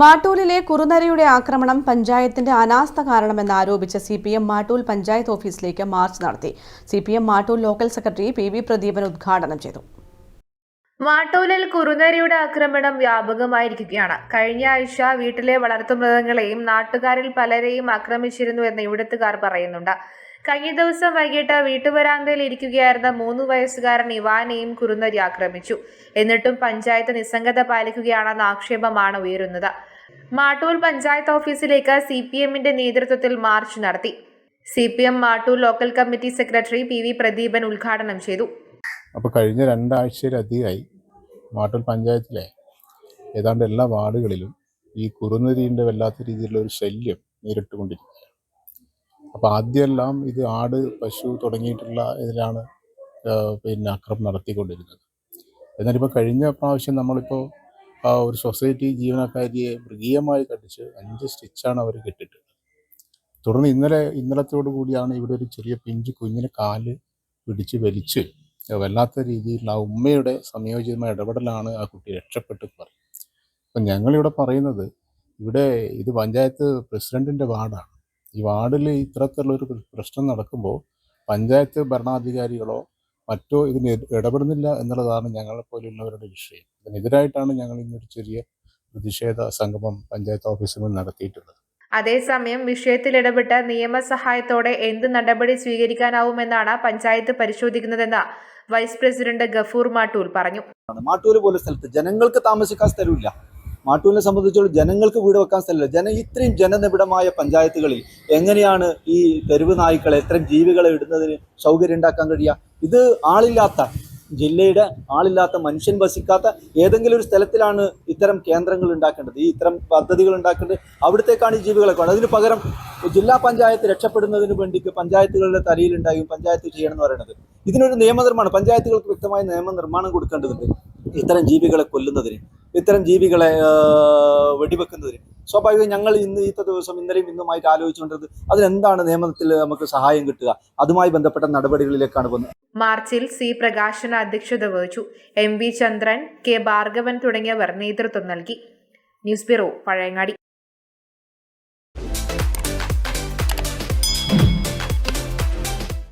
മാട്ടൂലിലെ കുറുനരയുടെ ആക്രമണം പഞ്ചായത്തിന്റെ അനാസ്ഥ കാരണമെന്ന് ആരോപിച്ച് C P M Mattool panchayat ഓഫീസിലേക്ക് മാർച്ച് നടത്തി. C P M Mattool local secretary P V Pradeepan ഉദ്ഘാടനം ചെയ്തു. മാട്ടൂലിൽ കുറുനരിയുടെ ആക്രമണം വ്യാപകമായിരിക്കുകയാണ്. കഴിഞ്ഞ ആഴ്ച വീട്ടിലെ വളർത്തുമൃഗങ്ങളെയും നാട്ടുകാരിൽ പലരെയും ആക്രമിച്ചിരുന്നു എന്ന് ഇവിടുത്തുകാർ പറയുന്നുണ്ട്. കഴിഞ്ഞ ദിവസം വൈകിട്ട് വീട്ടുവരാന്തയിൽ ഇരിക്കുകയായിരുന്ന മൂന്ന് വയസ്സുകാരൻ ഇവാനെയും കുറുനരി ആക്രമിച്ചു. എന്നിട്ടും പഞ്ചായത്ത് നിസ്സംഗത പാലിക്കുകയാണെന്ന ആക്ഷേപമാണ് ഉയരുന്നത്. മാട്ടൂൽ പഞ്ചായത്ത് ഓഫീസിലേക്ക് സി പി എമ്മിന്റെ നേതൃത്വത്തിൽ മാർച്ച് നടത്തി. C P M Mattool local committee secretary P V Pradeepan ഉദ്ഘാടനം ചെയ്തു. അപ്പോൾ കഴിഞ്ഞ രണ്ടാഴ്ചയിലധികമായി മാട്ടൂൽ പഞ്ചായത്തിലെ ഏതാണ്ട് എല്ലാ വാർഡുകളിലും ഈ കുറുനരിന്റെ വല്ലാത്ത രീതിയിലുള്ള ഒരു ശല്യം നേരിട്ടുകൊണ്ടിരിക്കുകയാണ്. അപ്പോൾ ആദ്യമെല്ലാം ഇത് ആട് പശു തുടങ്ങിയിട്ടുള്ള ഇതിലാണ് പിന്നെ അക്രമം നടത്തിക്കൊണ്ടിരുന്നത്. എന്നാലിപ്പോൾ കഴിഞ്ഞ പ്രാവശ്യം നമ്മളിപ്പോൾ ഒരു സൊസൈറ്റി ജീവനക്കാരിയെ മൃഗീയമായി കടിച്ച് അഞ്ച് സ്റ്റിച്ചാണ് അവർ കെട്ടിട്ട് തുടർന്ന് ഇന്നലെ ഇന്നലത്തോടു കൂടിയാണ് ഇവിടെ ഒരു ചെറിയ പിഞ്ച് കുഞ്ഞിന് കാൽ പിടിച്ച് വലിച്ച് വല്ലാത്ത രീതിയിലുള്ള ആ ഉമ്മയുടെ സംയോജിതമായ ഇടപെടലാണ് ആ കുട്ടി രക്ഷപ്പെട്ട് പറയും അപ്പം ഞങ്ങളിവിടെ പറയുന്നത് ഇവിടെ ഇത് പഞ്ചായത്ത് പ്രസിഡന്റിന്റെ വാർഡാണ്. ഈ വാർഡിൽ ഇത്തരത്തിലുള്ളൊരു പ്രശ്നം നടക്കുമ്പോൾ പഞ്ചായത്ത് ഭരണാധികാരികളോ മറ്റോ ഇതിന് ഇടപെടുന്നില്ല എന്നുള്ളതാണ് ഞങ്ങളെ പോലെയുള്ളവരുടെ വിഷയം. ഇതിനെതിരായിട്ടാണ് ഞങ്ങൾ ഇന്നൊരു ചെറിയ പ്രതിഷേധ സംഗമം പഞ്ചായത്ത് ഓഫീസിൽ നിന്ന് നടത്തിയിട്ടുള്ളത്. അതേസമയം വിഷയത്തിൽ ഇടപെട്ട നിയമസഹായത്തോടെ എന്ത് നടപടി സ്വീകരിക്കാനാവുമെന്നാണ് പഞ്ചായത്ത് പരിശോധിക്കുന്നതെന്ന് വൈസ് പ്രസിഡന്റ് ഗഫൂർ മാട്ടൂൽ പറഞ്ഞു. മാട്ടൂർ പോലെ സ്ഥലത്ത് ജനങ്ങൾക്ക് താമസിക്കാൻ സ്ഥലമില്ല. മാട്ടൂരിനെ സംബന്ധിച്ചോളം ജനങ്ങൾക്ക് വീട് വെക്കാൻ സ്ഥലമില്ല. ജന ഇത്രയും ജനനിബിഡമായ പഞ്ചായത്തുകളിൽ എങ്ങനെയാണ് ഈ തെരുവ് നായ്ക്കളെ ഇത്രയും ജീവികളെ ഇടുന്നതിന് സൗകര്യം ഉണ്ടാക്കാൻ കഴിയുക? ഇത് ആളില്ലാത്ത ജില്ലയുടെ ആളില്ലാത്ത മനുഷ്യൻ വസിക്കാത്ത ഏതെങ്കിലും ഒരു സ്ഥലത്തിലാണ് ഇത്തരം കേന്ദ്രങ്ങൾ ഉണ്ടാക്കേണ്ടത്. ഈ ഇത്തരം പദ്ധതികൾ ഉണ്ടാക്കേണ്ടത് അവിടത്തേക്കാണ് ഈ ജീവികളെ കൊണ്ട് അതിന് പകരം ജില്ലാ പഞ്ചായത്ത് രക്ഷപ്പെടുന്നതിന് വേണ്ടിയിട്ട് പഞ്ചായത്തുകളുടെ തലയിലുണ്ടായും പഞ്ചായത്ത് ചെയ്യണം എന്ന് പറയുന്നത്. ഇതിനൊരു നിയമനിർമ്മാണം പഞ്ചായത്തുകൾക്ക് വ്യക്തമായ നിയമനിർമ്മാണം കൊടുക്കേണ്ടതുണ്ട്. ഇത്തരം ജീവികളെ കൊല്ലുന്നതിന്. ഇത്തരം ജീവികളെ വെടിവെക്കുന്നതിന്. സ്വാഭാവികം ഞങ്ങൾ ഇന്ന് ഇത്ത ദിവസം ഇന്നലെയും ഇന്നുമായിട്ട് ആലോചിച്ചുകൊണ്ടത് അതിനെന്താണ് നിയമത്തിൽ നമുക്ക് സഹായം കിട്ടുക? അതുമായി ബന്ധപ്പെട്ട നടപടികളിലേക്കാണ് വന്നത് മാർച്ചിൽ സി പ്രകാശൻ അധ്യക്ഷത വഹിച്ചു. M V Chandran K Bhargavan തുടങ്ങിയവർ നേതൃത്വം നൽകി. News bureau Pazhayangadi.